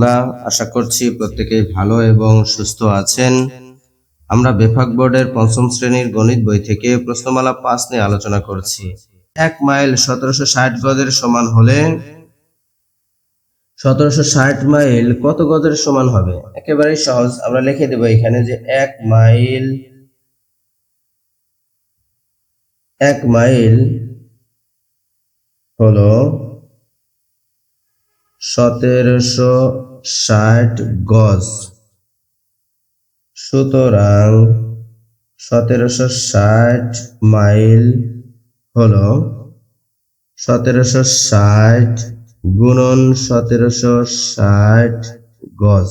রহমতুল্লাহ আশা করছি প্রত্যেকেই ভালো এবং সুস্থ আছেন। আমরা বেফাক বোর্ডের পঞ্চম শ্রেণির গণিত বই থেকে প্রশ্নমালা পাঁচ নিয়ে আলোচনা করছি। এক মাইল সতেরোশো ষাট গজের সমান হলে সতেরোশো ষাট মাইল কত গজের সমান হবে? একেবারে সহজ। আমরা লিখে দেবো এখানে যে এক মাইল এক মাইল হলো সতেরোশো ষাট গজ। সুতরাং সতেরোশো ষাট মাইল হল সতেরোশো ষাট গুণন সতেরোশো ষাট গজ।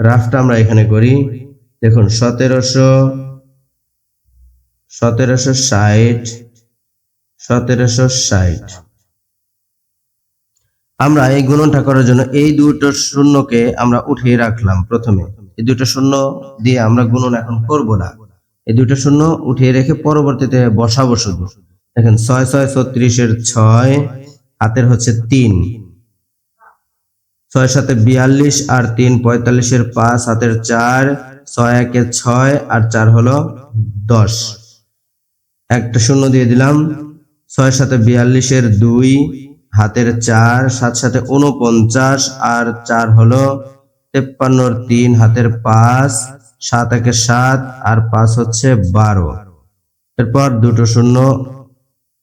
রাফটা আমরা এখানে করি। দেখুন, সতেরোশো সতেরোশো ষাট সতেরোশো ষাট। আমরা এই গুণনটা করার জন্য এই দুটো শূন্যকে আমরা উঠিয়ে রাখলাম প্রথমে। এই দুটো শূন্য দিয়ে আমরা গুণন এখন করব না। এই দুটো শূন্য উঠিয়ে রেখে পরবর্তীতে বসাবো শুধু। দেখেন ছয় ছয়, ছত্রিশের ছয়, হাতের হচ্ছে তিন। ছয় সাথে বিয়াল্লিশ আর তিন পঁয়তাল্লিশের পাঁচ, হাতের চার, ছয়, একে ছয় আর চার হলো দশ। একটা শূন্য দিয়ে দিলাম। ছয় সাথে বিয়াল্লিশের দুই হাতের চার, সাত সাথে উনপঞ্চাশ আর চার হলো তেপ্পান্নর তিন, হাতের পাঁচ, সাত একে সাত, আর পাঁচ হচ্ছে বারো। এরপর দুটো শূন্য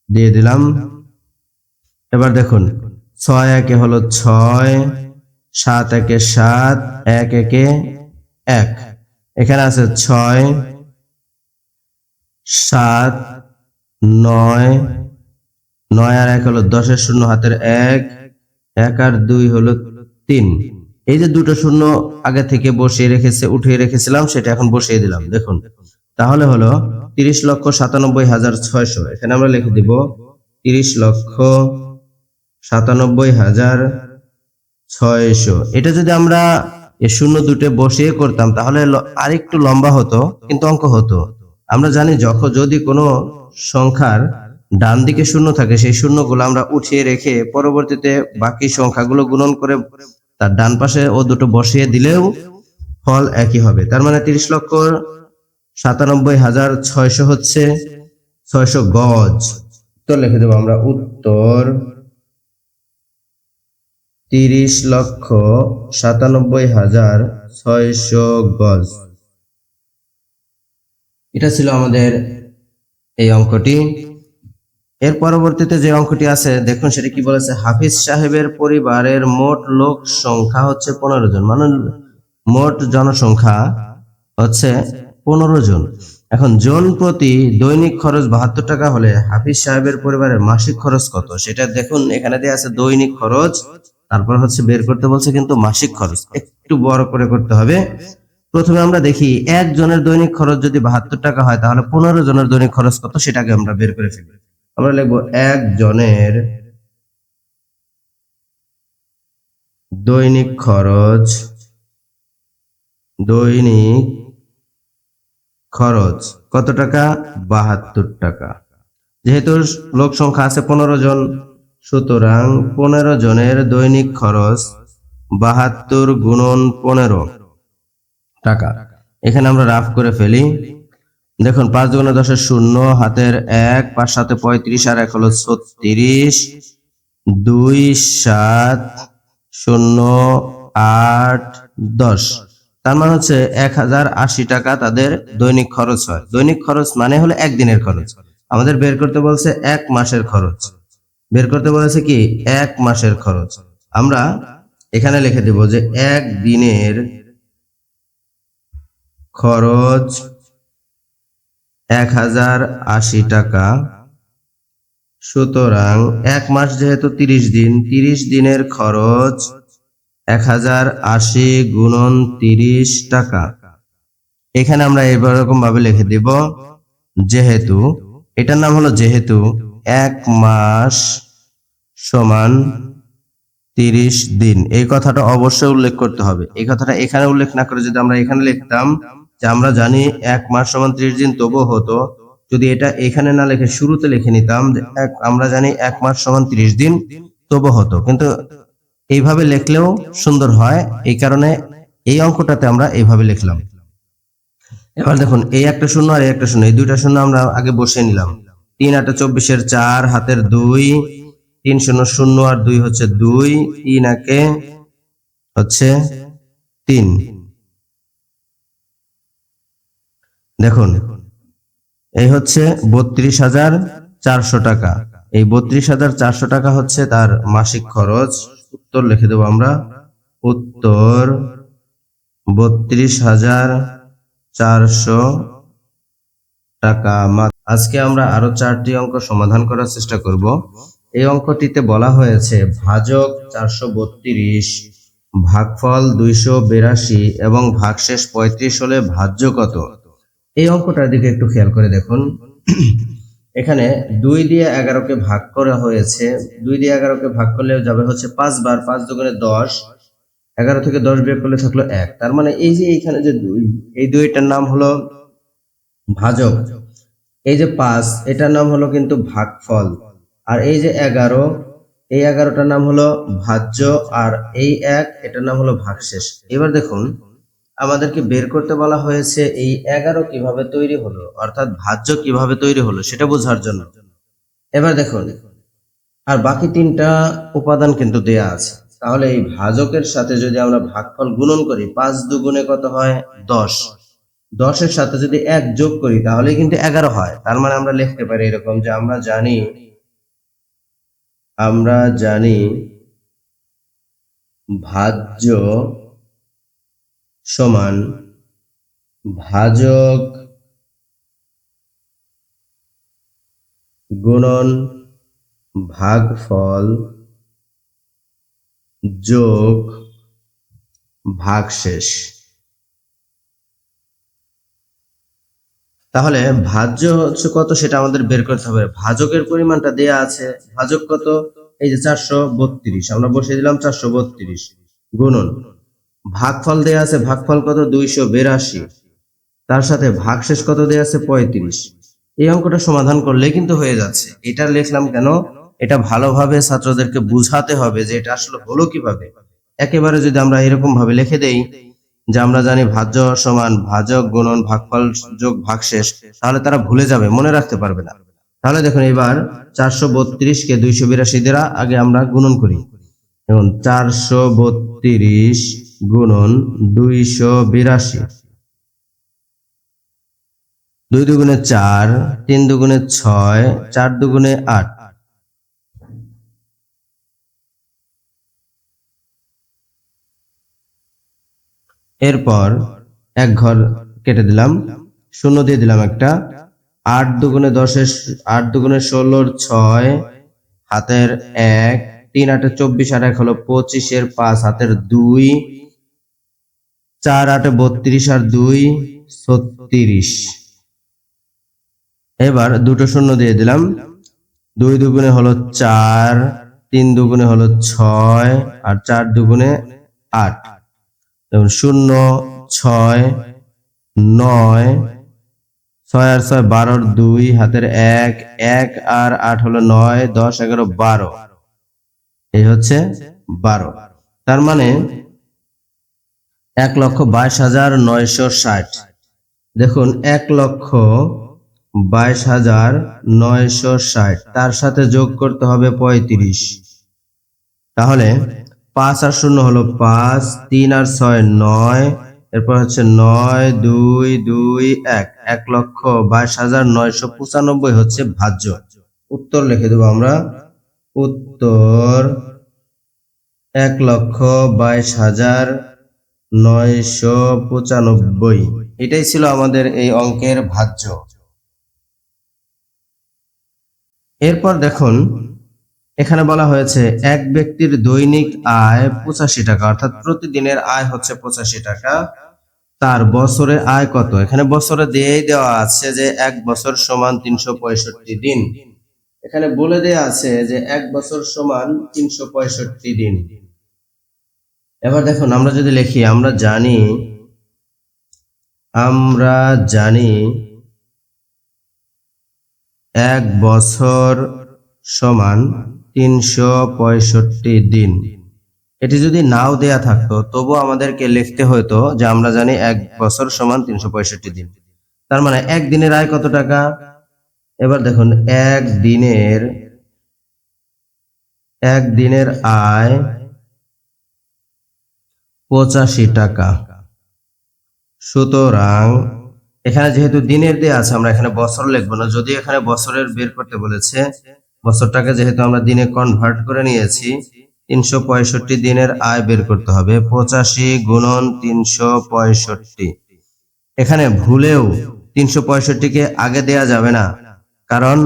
দিয়ে দিলাম। এবার দেখুন, ছয়, একে হলো ছয়, সাত, একে সাত, এক, একে এক। এখানে আছে ছয়, সাত, নয় নয় আর এক হলো দশের শূন্য হাতের এক এক আর দুই হলো তিন। এই যে দুটো শূন্য আগে থেকে বসিয়ে রেখেছে, উঠিয়ে রেখেছিলাম, সেটা এখন বসিয়ে দিলাম। দেখুন, তাহলে হলো তিরিশ লক্ষ সাতানব্বই হাজার ছয়শো। এখানে আমরা লিখে দিব তিরিশ লক্ষ সাতানব্বই হাজার ছয়শো। এটা যদি আমরা শূন্য দুটো বসিয়ে করতাম, তাহলে ল- আরেকটু লম্বা হতো, কিন্তু অঙ্ক হতো। আমরা জানি যখন যদি কোনো সংখ্যার ডান দিকে শূন্য থাকে, সেই শূন্যগুলো আমরা উঠিয়ে রেখে পরবর্তীতে বাকি সংখ্যাগুলো গুণন করে তার ডান পাশে ও দুটো বসিয়ে দিলেও ফল একই হবে। তার মানে তিরিশ লক্ষ সাতানব্বই হাজার ছয়শো হচ্ছে ছয়শো গজ। তো লিখে দেবো আমরা, উত্তর তিরিশ লক্ষ সাতানব্বই হাজার ছয়শো গজ। এটা ছিল আমাদের এই অঙ্কটি। এর পরবর্তীতে যে অঙ্কটি আছে, দেখুন সেটা কি বলেছে, হাফিজ সাহেবের পরিবারের মোট লোক সংখ্যা হচ্ছে পনেরো জন। মানে মোট জনসংখ্যা হচ্ছে পনেরো জন। এখন জন প্রতি দৈনিক খরচ বাহাত্তর টাকা হলে হাফিজ সাহেবের পরিবারের মাসিক খরচ কত? সেটা দেখুন, এখানে দেওয়া আছে দৈনিক খরচ, তারপর হচ্ছে বের করতে বলছে কিন্তু মাসিক খরচ। একটু বড় করে করতে হবে। প্রথমে আমরা দেখি একজনের দৈনিক খরচ যদি বাহাত্তর টাকা হয়, তাহলে পনেরো জনের দৈনিক খরচ কত? সেটাকে আমরা বের করে ফেলি আমরা লিখব একজনের দৈনিক খরচ দৈনিক খরচ কত টাকা? বাহাত্তর টাকা। যেহেতু লোক সংখ্যা আছে পনেরো জন, সুতরাং পনেরো জনের দৈনিক খরচ বাহাত্তর গুণন পনেরো টাকা। এখানে আমরা রাফ করে ফেলি। দেখুন, পাঁচ দুগুণে দশের শূন্য, হাতের এক, পাঁচ সাথে পঁয়ত্রিশ, আর এক হলো ছত্রিশ। দুই সাত শূন্য আট দশ। তার মানে হচ্ছে এক হাজার আশি টাকা তাদের দৈনিক খরচ হয়। দৈনিক খরচ মানে হলো একদিনের খরচ। আমাদের বের করতে বলছে এক মাসের খরচ। বের করতে বলেছে কি? এক মাসের খরচ। আমরা এখানে লিখে দেব যে এক দিনের খরচ এক হাজার আশি টাকা। সুতরাং এক মাস যেহেতু তিরিশ দিন, তিরিশ দিনের খরচ এক হাজার আশি গুণন তিরিশ টাকা। এখানে আমরা এরকম ভাবে লিখে দিব, যেহেতু, এটার নাম হলো যেহেতু, এক মাস সমান তিরিশ দিন। এই কথাটা অবশ্যই উল্লেখ করতে হবে। এই কথাটা এখানে উল্লেখ না করে যদি আমরা এখানে লিখতাম যে আমরা জানি এক মাস সমান ত্রিশ দিন তবু হতো। যদি এটা এখানে না লিখে শুরুতে লিখে নিতাম, এক, আমরা জানি এক মাস সমান ত্রিশ দিন তবু হতো। কিন্তু এইভাবে লিখলেও সুন্দর হয়, এই কারণে এই অঙ্কটাতে আমরা এইভাবে লিখলাম। এবার দেখুন, এই একটা শূন্য আর এই একটা শূন্য, এই দুইটা শূন্য আমরা আগে বসিয়ে নিলাম। তিন আটটা চব্বিশের চার, হাতের দুই, তিন শূন্য শূন্য আর দুই হচ্ছে দুই, তিন একে হচ্ছে তিন। দেখুন, এই হচ্ছে বত্রিশ হাজার চারশো টাকা। এই বত্রিশ হাজার চারশো টাকা হচ্ছে তার মাসিক খরচ। উত্তর লিখে দেবো আমরা। উত্তর বত্রিশ হাজার চারশো টাকা। আজকে আমরা আরও চারটি অঙ্ক সমাধান করার চেষ্টা করব। এই অঙ্কটিতে বলা হয়েছে ভাজক চারশো বত্রিশ, ভাগফল দুইশো বিরাশি এবং ভাগশেষ পঁয়ত্রিশ হলে ভাজ্য কত? এই অঙ্কটার দিকে একটু খেয়াল করে দেখুন। এখানে দুই দিয়ে এগারোকে ভাগ করা হয়েছে। দুই দিয়ে এগারোকে ভাগ করলে যাবে হচ্ছে পাঁচ বার, পাঁচ দুগুণে দশ। এগারো থেকে দশ বিয়োগ করলে থাকল এক। তার মানে এই যে এইখানে যে দুই, এই দুইটার নাম হলো ভাজক। এই যে পাঁচ, এটার নাম হলো কিন্তু ভাগফল। আর এই যে এগারো, এই এগারোটার নাম হলো ভাজ্য। আর এই এক, এটার নাম হলো ভাগশেষ। এবার দেখুন আমাদেরকে বের করতে বলা হয়েছে এই এগারো কীভাবে তৈরি হলো, অর্থাৎ ভাজ্য কীভাবে তৈরি হলো সেটা বোঝার জন্য। এবার দেখুন, আর বাকি তিনটা উপাদান কিন্তু দেয়া আছে। তাহলে এই ভাজকের সাথে যদি আমরা ভাগফল গুণন করি, পাঁচ দুগুণে কত হয়? দশ। দশের সাথে যদি এক যোগ করি তাহলে কিন্তু এগারো হয়। তার মানে আমরা লিখতে পারি এরকম যে আমরা জানি আমরা জানি ভাজ্য সমান ভাজক গুণন ভাগফল যোগ ভাগশেষ। তাহলে ভাজ্য হচ্ছে কত সেটা আমাদের বের করতে হবে। ভাজকের পরিমাণটা দেয়া আছে। ভাজক কত? এই যে চারশো বত্রিশ। আমরা বসিয়ে দিলাম চারশো বত্রিশ। গুণন। ভাগফল দেয়া আছে, ভাগফল কত? দুইশো বিরাশি। তার সাথে ভাগশেষ কত দেয়া আছে? পঁয়ত্রিশ। এই অঙ্কটা সমাধান করলেই কিন্তু হয়ে যাচ্ছে। এটা লিখলাম কেন? এটা ভালোভাবে ছাত্রদেরকে বুঝাতে হবে যে এটা আসলে হলো কীভাবে। একেবারে যদি আমরা এরকম ভাবে লিখে দেই যে আমরা জানি ভাজ্য সমান ভাজক গুণন ভাগফল যোগ ভাগশেষ, তাহলে তারা ভুলে যাবে, মনে রাখতে পারবে না। তাহলে দেখুন এবার চারশো বত্রিশ কে দুইশো বিরাশি দ্বারা আগে আমরা গুণন করি। এখন চারশো বত্রিশ গুণন দুইশো বিরাশি। দুই দুগুণে চার, তিন দুগুণে ছয়, চার দুগুণে আট। এরপর এক ঘর কেটে দিলাম, শূন্য দিয়ে দিলাম একটা। আট দুগুণে দশের আট দুগুণে ষোলোর ছয়, হাতের এক, তিন আটে চব্বিশ, আর এক হলো পঁচিশের পাঁচ, হাতের দুই। চার আটে বত্রিশ আর দুই, ছত্রিশ। এবার দুটো শূন্য দিয়ে দিলাম। দুই দুগুণে হলো চার, তিন দুগুণে হলো ছয়, আর চার দুগুণে আট। যেমন শূন্য, ছয়, নয়, ছয় আর ছয় বারোর দুই, হাতের এক এক আর আট হলো নয়, দশ, এগারো, বারো। এই হচ্ছে বারো। তার মানে এক লক্ষ বাইশ হাজার নয়শো ষাট। দেখুন, এক লক্ষ বাইশ হাজার নয়শো ষাট। তার সাথে যোগ করতে হবে পঁয়ত্রিশ। তাহলে পাঁচ আর শূন্য হলো পাঁচ, তিন আর ছয় নয়। এরপর হচ্ছে নয়, দুই দুই, এক। এক লক্ষ বাইশ হাজার নয়শো পঁচানব্বই হচ্ছে ভাজ্য। উত্তর লিখে দেবো আমরা। উত্তর, এক লক্ষ বাইশ হাজার নয়শো পঁচানব্বই। এটাই ছিল আমাদের এই অঙ্কের ভাজ্য। এরপর দেখুন, এখানে বলা হয়েছে, এক ব্যক্তির দৈনিক আয় পঁচাশি টাকা, অর্থাৎ প্রতিদিনের আয় হচ্ছে পঁচাশি টাকা। তার বছরে আয় কত? এখানে বছরে দিয়েই দেওয়া আছে যে এক বছর সমান তিনশো পঁয়ষট্টি দিন। এখানে বলে দেওয়া আছে যে এক বছর সমান তিনশো পঁয়ষট্টি দিন। এবার দেখুন, আমরা যদি লিখি, আমরা জানি আমরা জানি এক বছর সমান তিনশো পঁয়ষট্টি দিন। এটি যদি নাও দেয়া থাকতো তবু আমাদেরকে লিখতে হতো যে আমরা জানি এক বছর সমান তিনশো পঁয়ষট্টি দিন। তার মানে এক দিনের আয় কত টাকা? এবার দেখুন, এক দিনের এক দিনের আয় পঁচাশি টাকা। সুতরাং এখানে যেহেতু দিনের দিয়ে আছে, আমরা এখানে বছর লিখব না। যদি এখানে বছরের বের করতে বলেছে, বছরটাকে যেহেতু আমরা দিনে কনভার্ট করে নিয়েছি, তিনশো পঁয়ষট্টি দিনের আয় বের করতে হবে। পঁচাশি গুণন তিনশো পঁয়ষট্টি। এখানে ভুলেও তিনশো পঁয়ষট্টিকে আগে দেয়া যাবে না। কারণ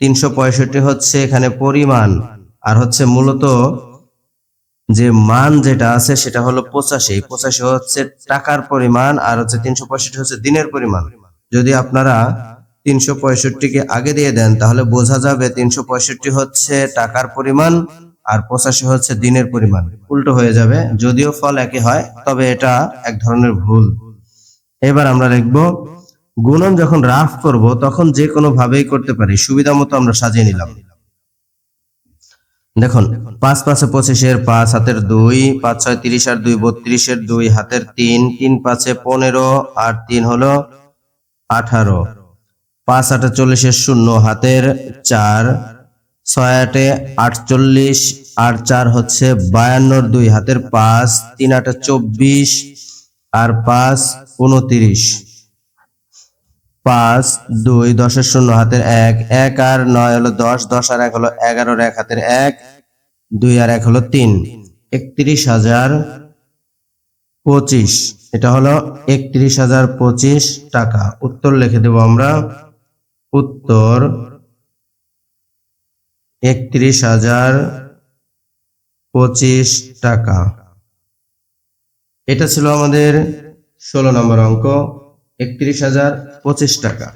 তিনশো পঁয়ষট্টি হচ্ছে এখানে পরিমাণ, আর হচ্ছে মূলত যে মান যেটা আছে সেটা হলো পঁচাশি। পঁচাশি হচ্ছে টাকার পরিমাণ আর হচ্ছে তিনশো পঁয়ষট্টি হচ্ছে দিনের পরিমাণ। যদি আপনারা তিনশো পঁয়ষট্টিকে আগে দিয়ে দেন, তাহলে বোঝা যাবে তিনশো পঁয়ষট্টি হচ্ছে টাকার পরিমাণ আর পঁচাশি হচ্ছে দিনের পরিমাণ। উল্টো হয়ে যাবে। যদিও ফল একই হয়, তবে এটা এক ধরনের ভুল। এবার আমরা লিখব, গুণন যখন রাফ করব, তখন যে কোনো ভাবেই করতে পারি। সুবিধা মতো আমরা সাজিয়ে নিলাম। দেখুন, পাঁচ পাঁচে পঁচিশের পাঁচ, হাতের দুই, পাঁচ ছয় তিরিশ আর দুই বত্রিশের দুই, হাতের তিন তিন পাঁচে পনেরো আর তিন হলো আঠারো। পাঁচ আটে চল্লিশের শূন্য, হাতের চার, ছয় আটে আটচল্লিশ আর চার হচ্ছে বায়ান্নর দুই, হাতের পাঁচ, তিন আটে চব্বিশ আর পাঁচ, উনতিরিশ। পাঁচ, দুই, দশের শূন্য হাতের এক এক আর নয় হলো দশ দশ আর এক হলো এগারোর এক হাতের এক, দুই আর এক হলো তিন। একত্রিশ হাজার পঁচিশ, এটা হলো একত্রিশ হাজার পঁচিশ টাকা। উত্তর লিখে দেব আমরা। উত্তর, একত্রিশ হাজার পঁচিশ টাকা। এটা ছিল আমাদের ষোলো নম্বর অঙ্ক। একত্রিশ হাজার পঁচিশ টাকা।